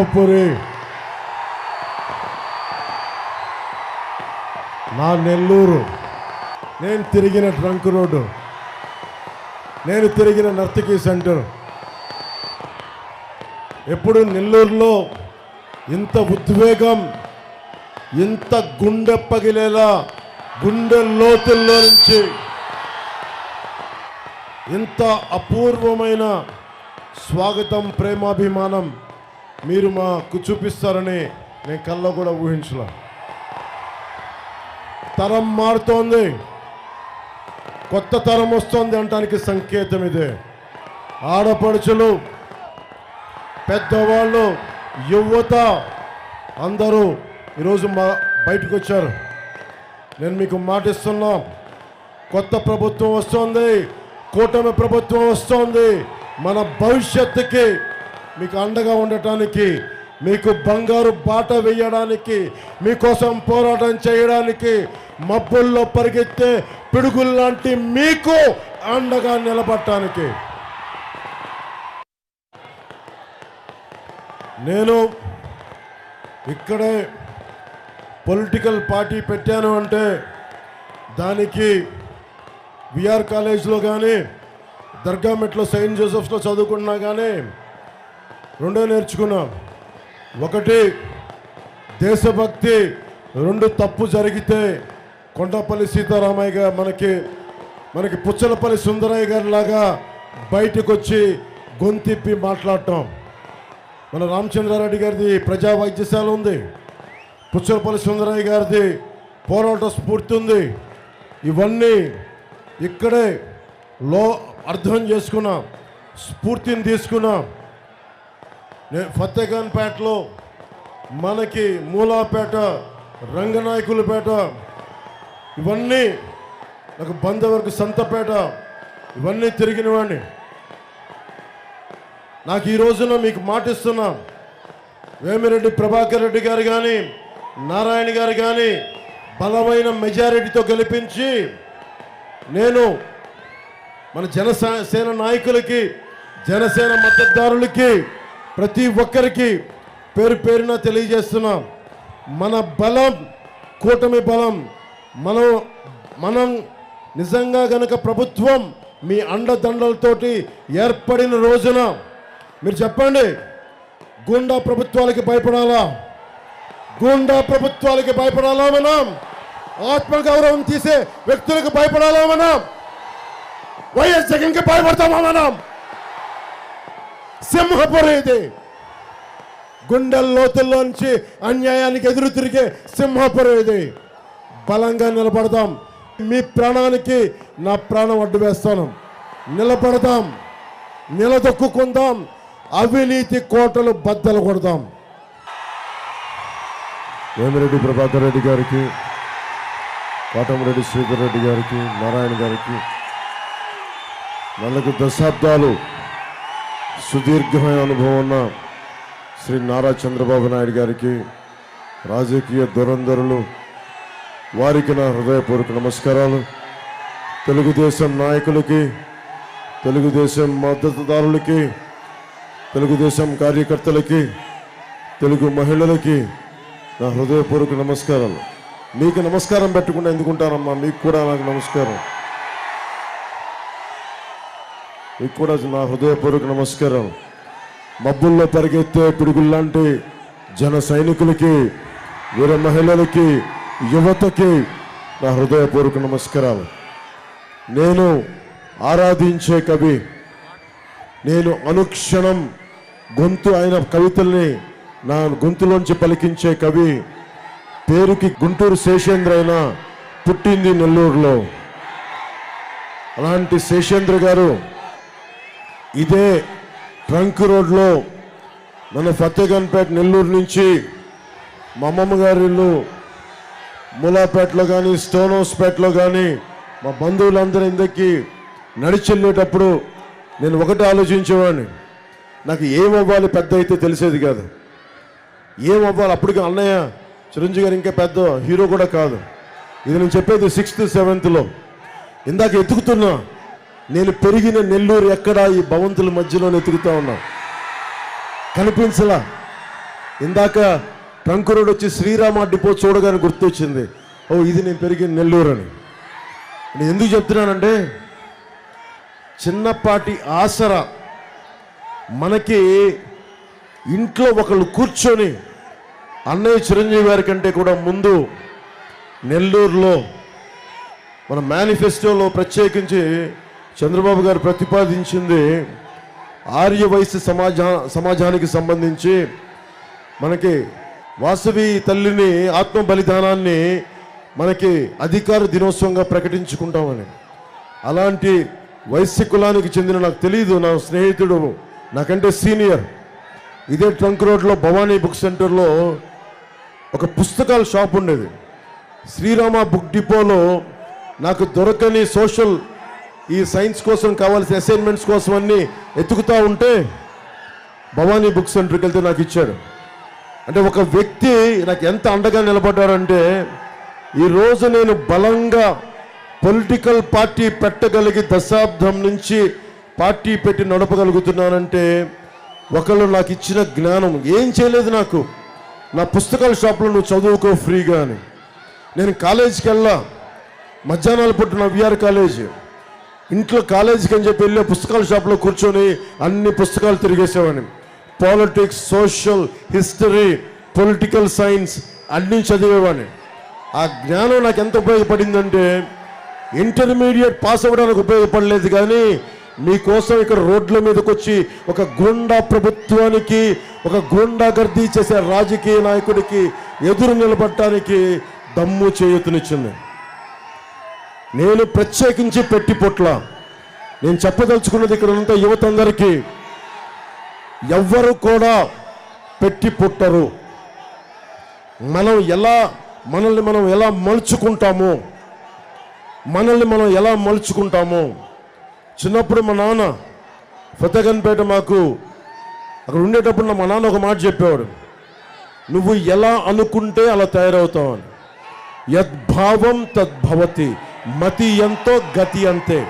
సింహపురి నా నెల్లూరు. నేను తిరిగిన ట్రంక్ రోడ్డు. నేను తిరిగిన నర్తకీ సెంటర్. ఎప్పుడు నెల్లూరులో ఇంత ఉద్వేగం ఇంత గుండె పగిలేలా గుండె లోతుల్లో నుంచి ఇంత అపూర్వమైన స్వాగతం ప్రేమాభిమానం మీరు మాకు చూపిస్తారని నేను కల్లో కూడా ఊహించలే. తరం మారుతోంది. కొత్త తరం వస్తోంది అనటానికి సంకేతం ఇదే. ఆడపడుచులు పెద్దవాళ్ళు యువత అందరూ ఈరోజు మా బయటకు వచ్చారు. నేను మీకు మాటిస్తున్నా కొత్త ప్రభుత్వం వస్తోంది కూటమి ప్రభుత్వం వస్తోంది మన భవిష్యత్తుకి మీకు అండగా ఉండటానికి మీకు బంగారు బాట వేయడానికి మీకోసం పోరాటం చేయడానికి మబ్బుల్లో పరిగెత్తే పిడుగుల్లాంటి మీకు అండగా నిలబడటానికి. నేను ఇక్కడే పొలిటికల్ పార్టీ పెట్టాను అంటే దానికి విఆర్ కాలేజ్లో కానీ దర్గామెట్లో సెయింట్ జోసెఫ్స్లో చదువుకున్నా కానీ రెండో నేర్చుకున్నాం. ఒకటి దేశభక్తి రెండు తప్పు జరిగితే కొండపల్లి సీతారామయ్య గారు మనకి మనకి పుచ్చలపల్లి సుందరయ్య గారి లాగా బయటకు వచ్చి గొంతిప్పి మాట్లాడటం. మన రామచంద్రారెడ్డి గారిది ప్రజా వైద్యశాల ఉంది. పుచ్చలపల్లి సుందరయ్య గారిది పోరాట స్ఫూర్తి ఉంది. ఇవన్నీ ఇక్కడే లో అర్థం చేసుకున్నాం. స్ఫూర్తిని తీసుకున్నాం. నేను ఫతేఖాన్పేటలో మనకి మూలాపేట రంగనాయకులపేట ఇవన్నీ నాకు బంధవరకు సంతపేట ఇవన్నీ తిరిగిన వాడిని నాకు ఈ రోజున మీకు మాటిస్తున్నా వేమిరెడ్డి ప్రభాకర్ రెడ్డి గారు కానీ నారాయణ గారు కానీ బలమైన మెజారిటీతో గెలిపించి నేను మన జనసేన నాయకులకి జనసేన మద్దతుదారులకి ప్రతి ఒక్కరికి పేరు పేరున తెలియజేస్తున్నాం. మన బలం కూటమి బలం మనం మనం నిజంగా గనక ప్రభుత్వం మీ అండదండలతోటి ఏర్పడిన రోజున మీరు చెప్పండి గుండా ప్రభుత్వాలకి భయపడాలా? గుండా ప్రభుత్వాలకి భయపడాలా మనం? ఆత్మగౌరవం తీసే వ్యక్తులకు భయపడాలా మనం? వైఎస్ జగన్కి భయపడతామా మనం? సింహపురి ఇది గుండెల లోతుల్లోంచి అన్యాయానికి ఎదురు తిరిగే సింహపురి ఇది బలంగా నిలబడదాం. మీ ప్రాణానికి నా ప్రాణం అడ్డు వేస్తాను. నిలబడదాం. నిలదొక్కుందాం అవినీతి కోటలు బద్దలు కొడదాం. వేమిరెడ్డి ప్రభాకర్ రెడ్డి గారికి కోటమిరెడ్డి శ్రీధర్ రెడ్డి గారికి నారాయణ గారికి నాలుగు దశాబ్దాలు సుదీర్ఘమైన అనుభవం ఉన్న శ్రీ నారా చంద్రబాబు నాయుడు గారికి రాజకీయ దురంధరులు వారికి నా హృదయపూర్వక నమస్కారాలు. తెలుగుదేశం నాయకులకి తెలుగుదేశం మద్దతుదారులకి తెలుగుదేశం కార్యకర్తలకి తెలుగు మహిళలకి నా హృదయపూర్వక నమస్కారాలు. మీకు నమస్కారం పెట్టకుండా ఎందుకుంటానమ్మా? మీకు కూడా నాకు నమస్కారం. మీకు కూడా నా హృదయపూర్వక నమస్కారం. మబ్బుల్లో పరిగెత్తే పిడుగుల్లాంటి జన సైనికులకి వీర మహిళలకి యువతకి నా హృదయపూర్వక నమస్కారాలు. నేను ఆరాధించే కవి నేను అనుక్షణం గొంతు అయిన కవితల్ని నా గొంతులోంచి పలికించే కవి పేరుకి గుంటూరు శేషేంద్ర అయినా పుట్టింది నెల్లూరులో. అలాంటి శేషేంద్ర గారు ఇదే ట్రంక్ రోడ్లో మన ఫతేగన్పేట నెల్లూరు నుంచి మా అమ్మమ్మ గారి ఇల్లు మూలాపేటలో కానీ స్టోన్ హౌస్పేటలో కానీ మా బంధువులందరి ఇందకి నడిచెళ్ళేటప్పుడు నేను ఒకటి ఆలోచించేవాడిని. నాకు ఏం అవ్వాలి పెద్ద అయితే తెలిసేది కాదు. ఏం అవ్వాలి అప్పటికి అన్నయ్య చిరంజీవి గారు ఇంకా పెద్ద హీరో కూడా కాదు. ఇది నేను చెప్పేది సిక్స్త్ సెవెంత్లో ఇందాక ఎత్తుకుతున్నా నేను పెరిగిన నెల్లూరు ఎక్కడ ఈ భవంతుల మధ్యలో ఎతుకుతా ఉన్నా. కనిపించలా. ఇందాక ట్రంకురుడు వచ్చి శ్రీరామ డిపో చూడగానే గుర్తొచ్చింది. ఓ ఇది నేను పెరిగిన నెల్లూరు అని నేను ఎందుకు చెప్తున్నానంటే చిన్నపాటి ఆసరా మనకి ఇంట్లో ఒకళ్ళు కూర్చొని అన్నయ్య చిరంజీవి గారి కంటే కూడా ముందు నెల్లూరులో మన మేనిఫెస్టోలో ప్రత్యేకించి చంద్రబాబు గారు ప్రతిపాదించింది ఆర్య వయసు సమాజా సమాజానికి సంబంధించి మనకి వాసవి తల్లిని ఆత్మ బలిదానాన్ని మనకి అధికార దినోత్సవంగా ప్రకటించుకుంటామని. అలాంటి వైశ్య కులానికి చెందిన నాకు తెలియదు నా స్నేహితుడు నాకంటే సీనియర్. ఇదే ట్రంక్ రోడ్లో భవానీ బుక్ సెంటర్లో ఒక పుస్తకాల షాప్ ఉండేది. శ్రీరామ బుక్ డిపోలో నాకు దొరకని సోషల్ ఈ సైన్స్ కోసం కావాల్సిన అసైన్మెంట్స్ కోసం అన్ని ఎత్తుకుతా ఉంటే భవానీ బుక్ సెంటర్కి వెళ్తే నాకు ఇచ్చాడు అంటే ఒక వ్యక్తి నాకు ఎంత అండగా నిలబడ్డాడంటే ఈరోజు నేను బలంగా పొలిటికల్ పార్టీ పెట్టగలిగి దశాబ్దం నుంచి పార్టీ పెట్టి నడపగలుగుతున్నానంటే ఒకళ్ళు నాకు ఇచ్చిన జ్ఞానం. ఏం చేయలేదు నాకు. నా పుస్తకాల షాప్లో నువ్వు చదువుకో ఫ్రీగా అని. నేను కాలేజీకి వెళ్ళా. మధ్యాహ్నాలు పుట్టిన విఆర్ కాలేజ్. ఇంట్లో కాలేజీకి అని చెప్పి వెళ్ళే పుస్తకాల షాప్లో కూర్చొని అన్ని పుస్తకాలు తిరిగేసేవాడిని. Politics social history political science అన్నీ చదివేవాడిని. ఆ జ్ఞానం నాకు ఎంత ఉపయోగపడిందంటే ఇంటర్మీడియట్ పాస్ అవ్వడానికి ఉపయోగపడలేదు కానీ మీకోసం ఇక్కడ రోడ్ల మీదకి వచ్చి ఒక గుండా ప్రభుత్వానికి ఒక గుండా గర్దీ చేసే రాజకీయ నాయకుడికి ఎదురు నిలబడటానికి దమ్ము చేయూతనిచ్చింది. నేను ప్రత్యేకించి పెట్టి పొట్ల. నేను చెప్పదలుచుకున్నది ఇక్కడ ఉన్న యువత అందరికీ ఎవ్వరు కూడా పెట్టి పుట్టరు. మనం ఎలా మనల్ని మనం ఎలా మలుచుకుంటాము మనల్ని మనం ఎలా మలుచుకుంటాము చిన్నప్పుడు మా నాన్న ఫతగన్పేట మాకు అక్కడ ఉండేటప్పుడు మా నాన్న ఒక మాట చెప్పేవాడు నువ్వు ఎలా అనుకుంటే అలా తయారవుతావు అని. యద్భావం తద్భవతి. మతి ఎంతో గతి అంతే.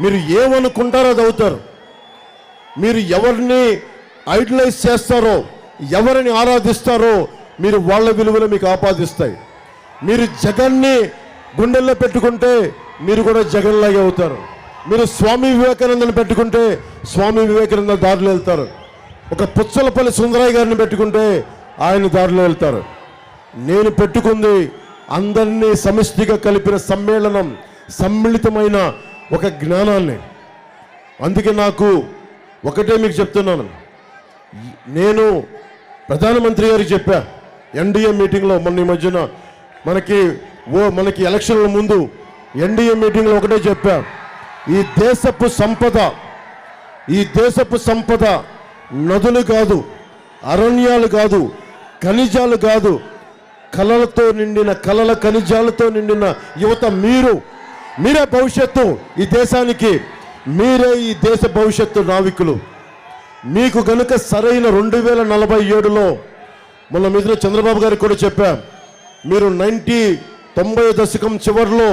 మీరు ఏమనుకుంటారో అది అవుతారు. మీరు ఎవరిని ఐడలైజ్ చేస్తారో ఎవరిని ఆరాధిస్తారో మీరు వాళ్ళ విలువలు మీకు ఆపాదిస్తాయి. మీరు జగన్ని గుండెల్లో పెట్టుకుంటే మీరు కూడా జగన్లాగే అవుతారు. మీరు స్వామి వివేకానందని పెట్టుకుంటే స్వామి వివేకానంద దారిలో వెళ్తారు. ఒక పుచ్చలపల్లి సుందరయ్య గారిని పెట్టుకుంటే ఆయన దారిలో వెళ్తారు. నేను పెట్టుకుంది అందరినీ సమిష్టిగా కలిపిన సమ్మేళనం సమ్మిళితమైన ఒక జ్ఞానాన్ని. అందుకే నాకు ఒకటే మీకు చెప్తున్నాను. నేను ప్రధానమంత్రి గారికి చెప్పా ఎన్డీఏ మీటింగ్లో మొన్న ఈ మధ్యన మనకి ఓ మనకి ఎలక్షన్ల ముందు ఎన్డీఏ మీటింగ్లో ఒకటే చెప్పా ఈ దేశపు సంపద ఈ దేశపు సంపద నదులు కాదు అరణ్యాలు కాదు ఖనిజాలు కాదు కళలతో నిండిన కళల ఖనిజాలతో నిండిన యువత మీరు మీరే భవిష్యత్తు ఈ దేశానికి మీరే ఈ దేశ భవిష్యత్తు నావికులు. మీకు గనుక సరైన రెండు వేల నలభై ఏడులో మొన్న మిత్రులు చంద్రబాబు గారికి కూడా చెప్పా మీరు నైంటీ తొంభై దశకం చివరిలో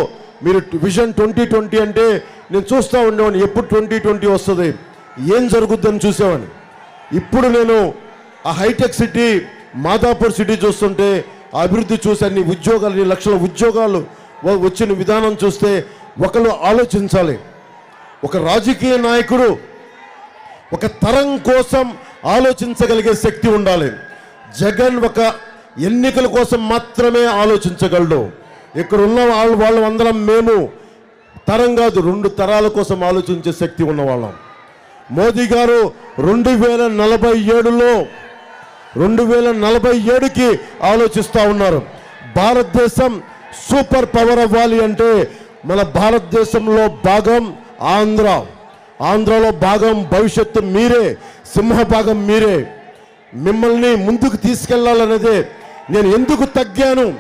మీరు విజన్ ట్వంటీ ట్వంటీ అంటే నేను చూస్తూ ఉండేవాడిని ఎప్పుడు ట్వంటీ ట్వంటీ వస్తుంది ఏం జరుగుద్దని చూసేవాడిని. ఇప్పుడు నేను ఆ హైటెక్ సిటీ మాదాపూర్ సిటీ చూస్తుంటే అభివృద్ధి చూసి అన్ని ఉద్యోగాలు అన్ని లక్షల ఉద్యోగాలు వచ్చిన విధానం చూస్తే ఒకరు ఆలోచించాలి. ఒక రాజకీయ నాయకుడు ఒక తరం కోసం ఆలోచించగలిగే శక్తి ఉండాలి. జగన్ ఒక ఎన్నికల కోసం మాత్రమే ఆలోచించగలడు. ఇక్కడ ఉన్న వాళ్ళు వాళ్ళు అందరం మేము తరం కాదు రెండు తరాల కోసం ఆలోచించే శక్తి ఉన్నవాళ్ళం. మోదీ గారు రెండు వేల నలభై ఏడులో రెండు వేల నలభై ఏడుకి ఆలోచిస్తూ ఉన్నారు. భారతదేశం సూపర్ పవర్ అవ్వాలి అంటే మన భారతదేశంలో భాగం ఆంధ్ర. ఆంధ్రలో భాగం భవిష్యత్తు మీరే సింహ భాగం మీరే. మిమ్మల్ని ముందుకు తీసుకెళ్ళాలనేదే నేను ఎందుకు తగ్గాను?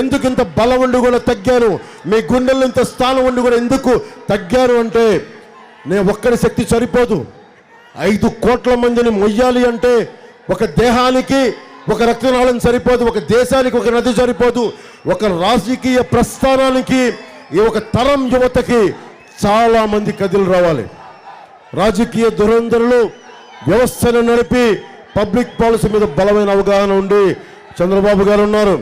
ఎందుకు ఇంత బలం ఉండి కూడా తగ్గాను? మీ గుండెల్లో ఇంత స్థానం ఉండి కూడా ఎందుకు తగ్గాను అంటే నేను ఒక్కడి శక్తి సరిపోదు. ఐదు కోట్ల మందిని మొయ్యాలి అంటే ఒక దేహానికి ఒక రక్తనాళం సరిపోదు ఒక దేశానికి ఒక నది సరిపోదు ఒక రాజకీయ ప్రస్థానానికి ఈ ఒక తరం యువతకి చాలా మంది కదిలి రావాలి. రాజకీయ దురంధరులు వ్యవస్థను నడిపి పబ్లిక్ పాలసీ మీద బలమైన అవగాహన ఉండి చంద్రబాబు గారు ఉన్నారు.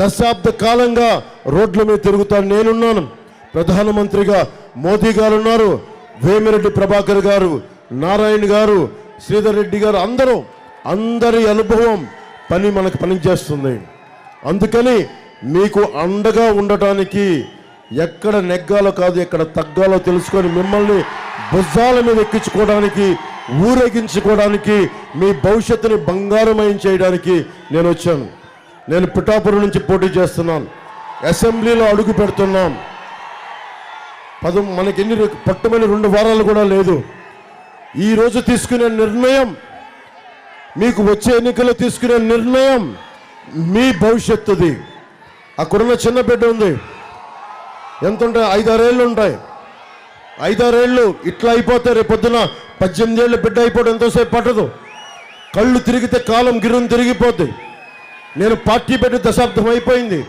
దశాబ్ద కాలంగా రోడ్ల మీద తిరుగుతాను నేనున్నాను. ప్రధానమంత్రిగా మోదీ గారు ఉన్నారు. వేమిరెడ్డి ప్రభాకర్ గారు నారాయణ గారు శ్రీధర్ రెడ్డి గారు అందరూ అందరి అనుభవం పని మనకు పనిచేస్తుంది. అందుకని మీకు అండగా ఉండటానికి ఎక్కడ నెగ్గాలో కాదు ఎక్కడ తగ్గాలో తెలుసుకొని మిమ్మల్ని భుజాల మీద ఎక్కించుకోవడానికి ఊరేగించుకోవడానికి మీ భవిష్యత్తుని బంగారమయం చేయడానికి నేను వచ్చాను. నేను పిఠాపురం నుంచి పోటీ చేస్తున్నాను. అసెంబ్లీలో అడుగు పెడుతున్నాం. పదం మనకి ఎన్ని పట్టుమని రెండు వారాలు కూడా లేదు. ఈ రోజు తీసుకునే నిర్ణయం మీకు వచ్చే ఎన్నికల్లో తీసుకునే నిర్ణయం మీ భవిష్యత్తుది. అక్కడున్న చిన్న బిడ్డ ఉంది. ఎంత ఉంటాయి ఐదారేళ్ళు ఉంటాయి. ఐదారేళ్ళు ఇట్లా అయిపోతే రేపు పొద్దున పద్దెనిమిది ఏళ్ళు బిడ్డ అయిపోవడం ఎంతోసేపు పట్టదు. కళ్ళు తిరిగితే కాలం గిరుని తిరిగిపోద్ది. నేను పార్టీ పెట్టి దశాబ్దం అయిపోయింది.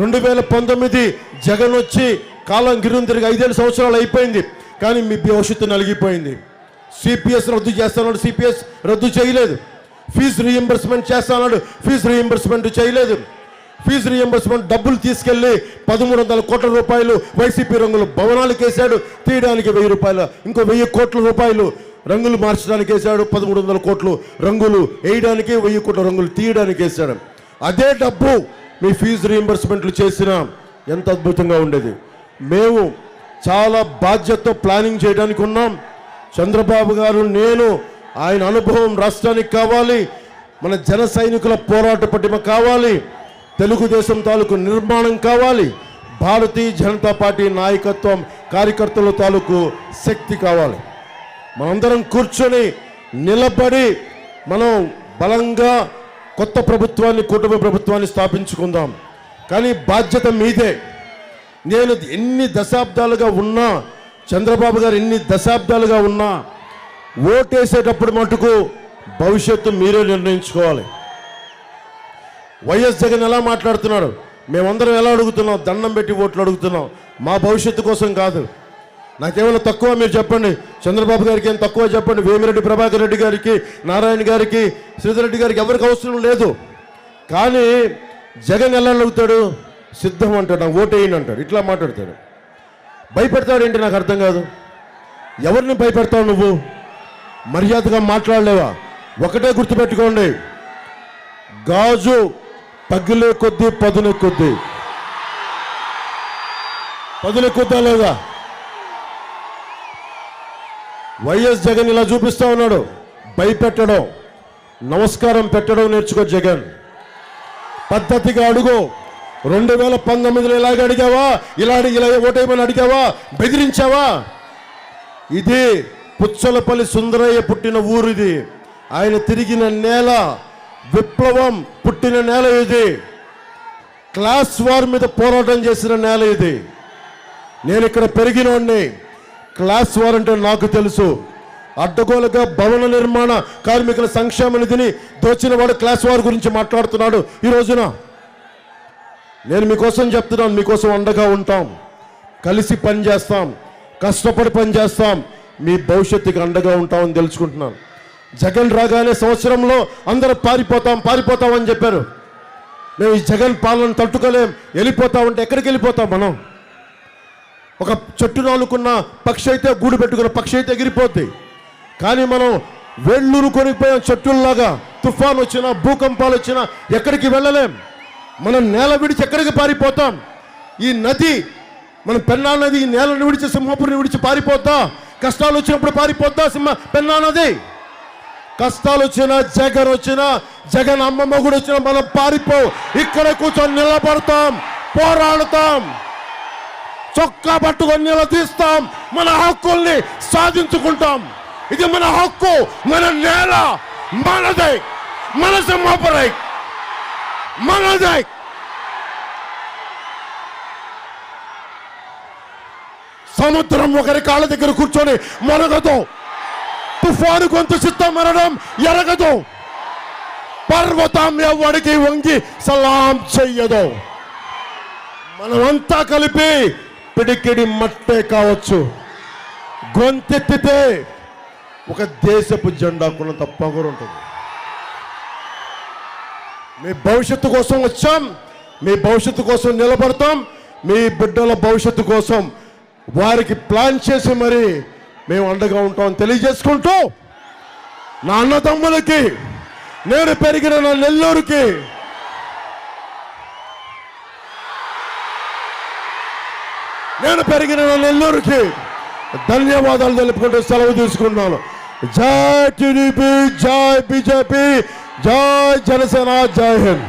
రెండు వేల పంతొమ్మిది జగన్ వచ్చి కాలం గిరుని తిరిగి ఐదేళ్ళు సంవత్సరాలు అయిపోయింది. కానీ మీ భవిష్యత్తు నలిగిపోయింది. సిపిఎస్ రద్దు చేస్తాను సిపిఎస్ రద్దు చేయలేదు. ఫీజు రీఎంబర్స్మెంట్ చేస్తాడు ఫీజు రీఎంబర్స్మెంట్ చేయలేదు. ఫీజు రీఎంబర్స్మెంట్ డబ్బులు తీసుకెళ్ళి పదమూడు వందల కోట్ల రూపాయలు వైసీపీ రంగులు భవనాలకు వేశాడు. తీయడానికి వెయ్యి రూపాయలు ఇంకో వెయ్యి కోట్ల రూపాయలు రంగులు మార్చడానికి వేశాడు. పదమూడు వందల కోట్లు రంగులు వేయడానికి వెయ్యి కోట్ల రంగులు తీయడానికి వేశాడు. అదే డబ్బు మీ ఫీజు రీఎంబర్స్మెంట్లు చేసినా ఎంత అద్భుతంగా ఉండేది. మేము చాలా బాధ్యతతో ప్లానింగ్ చేయడానికి ఉన్నాం. చంద్రబాబు గారు నేను ఆయన అనుభవం రాష్ట్రానికి కావాలి మన జన సైనికుల పోరాట పటిమ కావాలి తెలుగుదేశం తాలూకు నిర్మాణం కావాలి భారతీయ జనతా పార్టీ నాయకత్వం కార్యకర్తల తాలూకు శక్తి కావాలి. మనందరం కూర్చొని నిలబడి మనం బలంగా కొత్త ప్రభుత్వాన్ని కుటుంబ ప్రభుత్వాన్ని స్థాపించుకుందాం. కానీ బాధ్యత మీదే. నేను ఎన్ని దశాబ్దాలుగా ఉన్నా చంద్రబాబు గారు ఎన్ని దశాబ్దాలుగా ఉన్నా ఓటేసేటప్పుడు మటుకు భవిష్యత్తు మీరే నిర్ణయించుకోవాలి. వైఎస్ జగన్ ఎలా మాట్లాడుతున్నాడు? మేమందరం ఎలా అడుగుతున్నాం? దండం పెట్టి ఓట్లు అడుగుతున్నాం. మా భవిష్యత్తు కోసం కాదు. నాకేమైనా తక్కువ మీరు చెప్పండి. చంద్రబాబు గారికి ఏం తక్కువ చెప్పండి? వేమిరెడ్డి ప్రభాకర్ రెడ్డి గారికి నారాయణ గారికి శ్రీధర్ రెడ్డి గారికి ఎవరికి అవసరం లేదు. కానీ జగన్ ఎలా అడుగుతాడు? సిద్ధం అంటాడు. నాకు ఓటేయండి అంటాడు. ఇట్లా మాట్లాడతాడు. భయపెడతాడు ఏంటి? నాకు అర్థం కాదు. ఎవరిని భయపెడతావు నువ్వు? మర్యాదగా మాట్లాడలేవా? ఒకటే గుర్తుపెట్టుకోండి. గాజు పగిలే కొద్దీ పదునే కొద్దీ. పదునే కొద్దా లేదా? వైఎస్ జగన్ ఇలా చూపిస్తా ఉన్నాడు. భయపెట్టడం నమస్కారం పెట్టడం నేర్చుకో జగన్. పద్ధతిగా అడుగు. రెండు వేల పంతొమ్మిదిలో ఇలాగ అడిగావా? ఇలా ఇలా ఓటేమని అడిగావా? బెదిరించావా? ఇది పుచ్చలపల్లి సుందరయ్య పుట్టిన ఊరు ఇది ఆయన తిరిగిన నేల విప్లవం పుట్టిన నేల ఇది. క్లాస్ వార్ మీద పోరాటం చేసిన నేల ఇది. నేను ఇక్కడ పెరిగినోడిని. క్లాస్ వార్ అంటే నాకు తెలుసు. అడ్డగోలుగా భవన నిర్మాణ కార్మికుల సంక్షేమ నిధిని దోచిన వాడు క్లాస్ వార్ గురించి మాట్లాడుతున్నాడు ఈ రోజున. నేను మీకోసం చెప్తున్నాను మీకోసం అండగా ఉంటాం. కలిసి పని చేస్తాం. కష్టపడి పని చేస్తాం. మీ భవిష్యత్తుకి అండగా ఉంటామని తెలుసుకుంటున్నాను. జగన్ రాగానే సంవత్సరంలో అందరూ పారిపోతాం పారిపోతాం అని చెప్పారు. మేము ఈ జగన్ పాలన తట్టుకోలేం. వెళ్ళిపోతామంటే ఎక్కడికి వెళ్ళిపోతాం మనం? ఒక చెట్టు నాలుకున్న పక్షి అయితే గూడు పెట్టుకున్న పక్షి అయితే ఎగిరిపోద్ది. కానీ మనం వేళ్ళూరు కొనిపోయాం చెట్టుల్లాగా తుఫాన్ వచ్చినా భూకంపాలు వచ్చినా ఎక్కడికి వెళ్ళలేం. మనం నేల విడిచి ఎక్కడికి పారిపోతాం? ఈ నది మన పెన్నా నది నేలను విడిచి సింహపురిని విడిచి పారిపోద్దా? కష్టాలు వచ్చినప్పుడు పారిపోద్దా సింహ పెన్నా నది? కష్టాలు వచ్చినా జగన్ వచ్చినా జగన్ అమ్మమ్మ కూడా వచ్చినా మనం పారిపో ఇక్కడ కూర్చొని నిలబడతాం పోరాడతాం. చొక్కా పట్టుకొని నిలదీస్తాం. మన హక్కుల్ని సాధించుకుంటాం. ఇది మన హక్కు మన నేల. మనదే. మన సింహపురై. మనదే. సముద్రం ఒకరి కాళ్ళ దగ్గర కూర్చొని మొరగదు. తుఫాను గొంతు చిత్తం మరణం ఎరగదు. పర్వతం ఎవడికి వంగి సలాం చెయ్యదు. మనమంతా కలిపి పిడికిడి మట్టే కావచ్చు. గొంతెత్తితే ఒక దేశపు జెండా కూడా పొగరు ఉంటుంది. మీ భవిష్యత్తు కోసం వచ్చాం. మీ భవిష్యత్తు కోసం నిలబడతాం. మీ బిడ్డల భవిష్యత్తు కోసం వారికి ప్లాన్ చేసి మరి మేము అండగా ఉంటాం తెలియజేసుకుంటూ నా అన్నదమ్ములకి నేను పెరిగిన నా నెల్లూరుకి నేను పెరిగిన నా నెల్లూరుకి ధన్యవాదాలు తెలుపుకుంటూ సెలవు తీసుకున్నాను జై టీడీపీ జై బీజేపీ జై జనసేన జై హింద్.